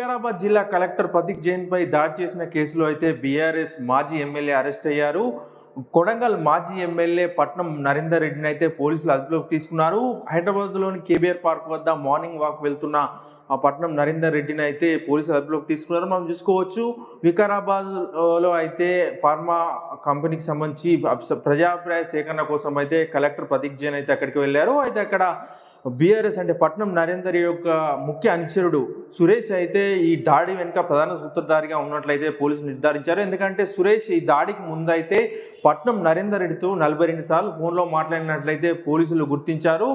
వికారాబాద్ జిల్లా కలెక్టర్ ప్రతీక్ జైన్ పై దాడి చేసిన కేసులో అయితే బీఆర్ఎస్ మాజీ ఎమ్మెల్యే అరెస్ట్ అయ్యారు. కొడంగల్ మాజీ ఎమ్మెల్యే పట్నం నరేందర్ రెడ్డిని అయితే పోలీసులు అదుపులోకి తీసుకున్నారు. హైదరాబాద్లోని కేబీఆర్ పార్క్ వద్ద మార్నింగ్ వాక్ వెళ్తున్న ఆ పట్నం నరేందర్ రెడ్డిని అయితే పోలీసులు అదుపులోకి తీసుకున్నారు. మనం చూసుకోవచ్చు వికారాబాద్లో అయితే ఫార్మా కంపెనీకి సంబంధించి ప్రజాభిప్రాయ సేకరణ కోసం అయితే కలెక్టర్ ప్రతీక్ జైన్ అయితే అక్కడికి వెళ్ళారు. అయితే అక్కడ బీఆర్ఎస్ అంటే పట్నం నరేందర్ యొక్క ముఖ్య అనుచరుడు సురేష్ అయితే ఈ దాడి వెనుక ప్రధాన సూత్రధారిగా ఉన్నట్లయితే పోలీసులు నిర్ధారించారు. ఎందుకంటే సురేష్ ఈ దాడికి ముందైతే పట్నం నరేందర్ రెడ్డితో నలభై రెండు సార్లు ఫోన్లో మాట్లాడినట్లయితే పోలీసులు గుర్తించారు.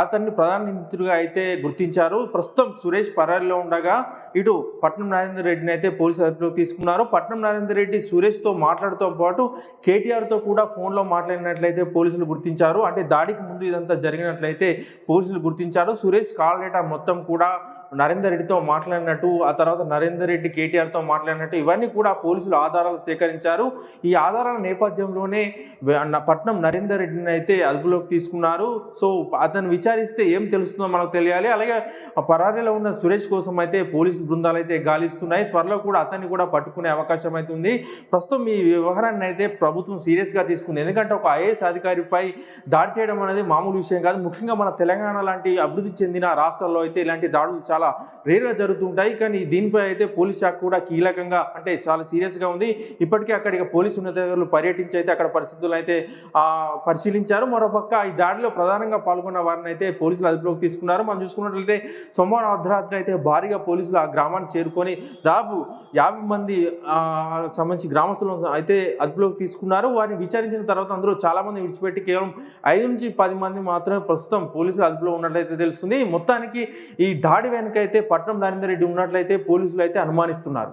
అతన్ని ప్రధాన నిందితుడిగా అయితే గుర్తించారు. ప్రస్తుతం సురేష్ పరారీలో ఉండగా ఇటు పట్నం నరేందర్ రెడ్డిని అయితే పోలీసులు అదుపులోకి తీసుకున్నారు. పట్నం నరేందర్ రెడ్డి సురేష్తో మాట్లాడుతూ పాటు కేటీఆర్తో కూడా ఫోన్లో మాట్లాడినట్లయితే పోలీసులు గుర్తించారు. అంటే దాడికి ముందు ఇదంతా జరిగినట్లయితే పోలీసులు గుర్తించారు. సురేష్ కాల్ డేటా మొత్తం కూడా నరేందర్ రెడ్డితో మాట్లాడినట్టు ఆ తర్వాత నరేందర్ రెడ్డి కేటీఆర్తో మాట్లాడినట్టు ఇవన్నీ కూడా పోలీసులు ఆధారాలు సేకరించారు. ఈ ఆధారాల నేపథ్యంలోనే పట్నం నరేందర్ రెడ్డిని అయితే అదుపులోకి తీసుకున్నారు. సో అతను విచారిస్తే ఏం తెలుస్తుందో మనకు తెలియాలి. అలాగే పరారీలో ఉన్న సురేష్ కోసం అయితే పోలీసు బృందాలు అయితే గాలిస్తున్నాయి. త్వరలో కూడా అతన్ని కూడా పట్టుకునే అవకాశం అయితే ఉంది. ప్రస్తుతం ఈ వ్యవహారాన్ని అయితే ప్రభుత్వం సీరియస్గా తీసుకుంది. ఎందుకంటే ఒక ఐఏఎస్ అధికారిపై దాడి చేయడం అనేది మామూలు విషయం కాదు. ముఖ్యంగా మన తెలంగాణ లాంటి అభివృద్ధి చెందిన రాష్ట్రాల్లో అయితే ఇలాంటి దాడులు చాలా రేర్గా జరుగుతుంటాయి. కానీ దీనిపై అయితే పోలీస్ శాఖ కూడా కీలకంగా అంటే చాలా సీరియస్గా ఉంది. ఇప్పటికే అక్కడికి పోలీసు ఉన్నతాధికారులు పర్యటించి అయితే అక్కడ పరిస్థితులు అయితే పరిశీలించారు. మరోపక్క ఈ దాడిలో ప్రధానంగా పాల్గొన్న వారిని అయితే పోలీసులు అదుపులోకి తీసుకున్నారు. మనం చూసుకున్నట్లయితే సోమవారం అర్ధరాత్రి అయితే భారీగా పోలీసులు ఆ గ్రామాన్ని చేరుకొని దాదాపు యాభై మంది సంబంధించి గ్రామస్తులను అయితే అదుపులోకి తీసుకున్నారు. వారిని విచారించిన తర్వాత అందరూ చాలామంది విడిచిపెట్టి కేవలం ఐదు నుంచి పది మంది మాత్రమే ప్రస్తుతం పోలీసులు అదుపులో ఉన్నట్లయితే తెలుస్తుంది. మొత్తానికి ఈ దాడి వెనుక అయితే పట్నం నరేందర్ రెడ్డి ఉన్నట్లయితే పోలీసులు అయితే అనుమానిస్తున్నారు.